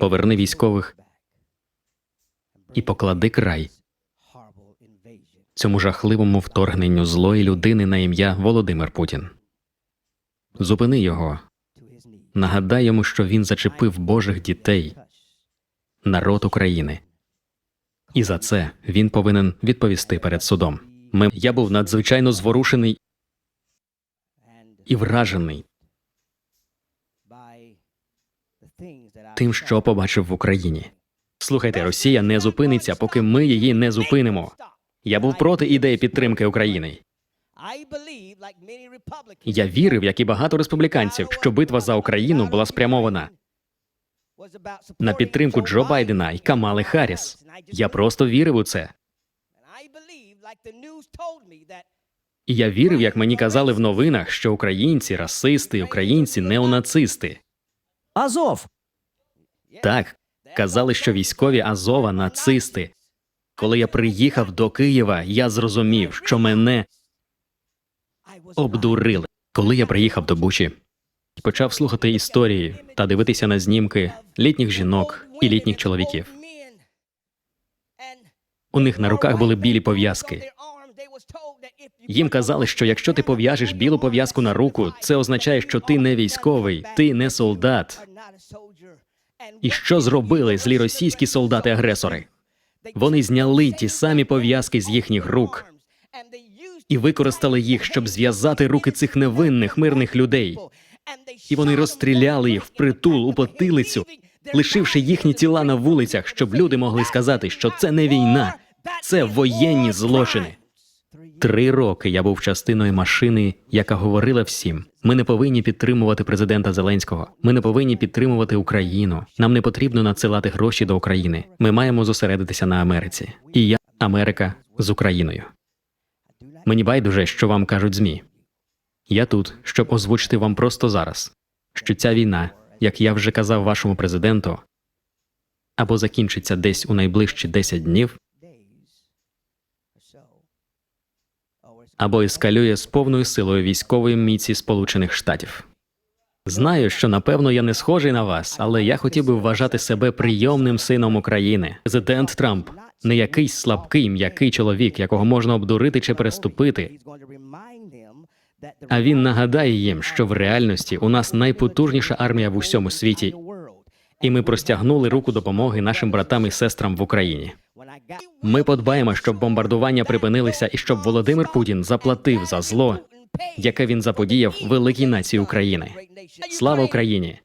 Поверни військових і поклади край цьому жахливому вторгненню злої людини на ім'я Володимир Путін. Зупини його, нагадай йому, що він зачепив Божих дітей, народ України. І за це він повинен відповісти перед судом. Ми, я був надзвичайно зворушений і вражений тим, що побачив в Україні. Слухайте, Росія не зупиниться, поки ми її не зупинимо. Я був проти ідеї підтримки України. Я вірив, як і багато республіканців, що битва за Україну була спрямована на підтримку Джо Байдена і Камали Харріс. Я просто вірив у це. І я вірив, як мені казали в новинах, що українці расисти, українці неонацисти. Азов! Так, казали, що військові Азова нацисти. Коли я приїхав до Києва, я зрозумів, що мене обдурили. Коли я приїхав до Бучі, почав слухати історії та дивитися на знімки літніх жінок і літніх чоловіків. У них на руках були білі пов'язки. Їм казали, що якщо ти пов'яжеш білу пов'язку на руку, це означає, що ти не військовий, ти не солдат. І що зробили злі російські солдати-агресори? Вони зняли ті самі пов'язки з їхніх рук і використали їх, щоб зв'язати руки цих невинних мирних людей. І вони розстріляли їх впритул у потилицю, лишивши їхні тіла на вулицях, щоб люди могли сказати, що це не війна, це воєнні злочини. Три роки я був частиною машини, яка говорила всім: ми не повинні підтримувати президента Зеленського. Ми не повинні підтримувати Україну. Нам не потрібно надсилати гроші до України. Ми маємо зосередитися на Америці. І я Америка з Україною. Мені байдуже, що вам кажуть змі. Я тут, щоб озвучити вам просто зараз, що ця війна, як я вже казав вашому президенту, або закінчиться десь у найближчі 10 днів, або ескалює з повною силою військової міці Сполучених Штатів. Знаю, що напевно я не схожий на вас, але я хотів би вважати себе прийомним сином України. Президент Трамп не якийсь слабкий, м'який чоловік, якого можна обдурити чи переступити. А він нагадає їм, що в реальності у нас найпотужніша армія в усьому світі, і ми простягнули руку допомоги нашим братам і сестрам в Україні. Ми подбаємо, щоб бомбардування припинилися і щоб Володимир Путін заплатив за зло, яке він заподіяв великій нації України. Слава Україні!